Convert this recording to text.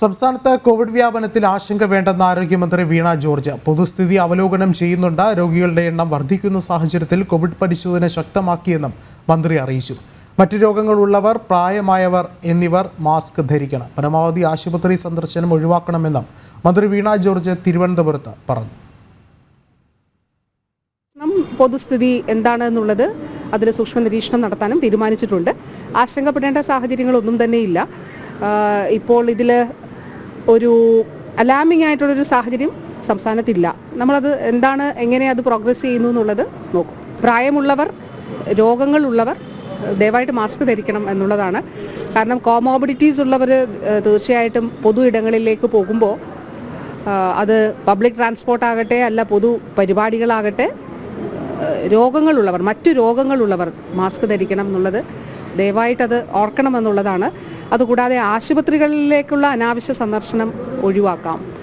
സംസ്ഥാനത്ത് കോവിഡ് വ്യാപനത്തിൽ ആശങ്ക വേണ്ടെന്ന് ആരോഗ്യമന്ത്രി വീണ ജോർജ്. പൊതുസ്ഥിതി അവലോകനം ചെയ്യുന്നുണ്ട്. രോഗികളുടെ എണ്ണം വർദ്ധിക്കുന്ന സാഹചര്യത്തിൽ കോവിഡ് പരിശോധന ശക്തമാക്കിയെന്നും മന്ത്രി അറിയിച്ചു. മറ്റ് രോഗങ്ങളുള്ളവർ പ്രായമായവർ എന്നിവർ മാസ്ക് ധരിക്കണം. പരമാവധി ആശുപത്രി സന്ദർശനം ഒഴിവാക്കണമെന്നും മന്ത്രി വീണ ജോർജ് തിരുവനന്തപുരത്ത് പറഞ്ഞു. പൊതുസ്ഥിതി എന്താണെന്നുള്ളത് അതിൽ സൂക്ഷ്മ നിരീക്ഷണം നടത്താനും തീരുമാനിച്ചിട്ടുണ്ട്. ആശങ്കപ്പെടേണ്ട സാഹചര്യങ്ങളൊന്നും തന്നെയില്ല. ഇപ്പോൾ ഇതിൽ ഒരു അലാമിംഗ് ആയിട്ടുള്ളൊരു സാഹചര്യം സംസ്ഥാനത്തില്ല. നമ്മളത് എന്താണ് എങ്ങനെ അത് പ്രോഗ്രസ് ചെയ്യുന്നു എന്നുള്ളത് നോക്കും. പ്രായമുള്ളവർ രോഗങ്ങളുള്ളവർ ദയവായിട്ട് മാസ്ക് ധരിക്കണം എന്നുള്ളതാണ്. കാരണം കോമോബിഡിറ്റീസ് ഉള്ളവർ തീർച്ചയായിട്ടും പൊതു ഇടങ്ങളിലേക്ക് പോകുമ്പോൾ അത് പബ്ലിക് ട്രാൻസ്പോർട്ട് ആകട്ടെ അല്ല പൊതു പരിപാടികളാകട്ടെ രോഗങ്ങളുള്ളവർ മറ്റു രോഗങ്ങളുള്ളവർ മാസ്ക് ധരിക്കണം എന്നുള്ളത് ദയവായിട്ടത് ഓർക്കണം എന്നുള്ളതാണ്. അതുകൂടാതെ ആശുപത്രികളിലേക്കുള്ള അനാവശ്യ സന്ദർശനം ഒഴിവാക്കാം.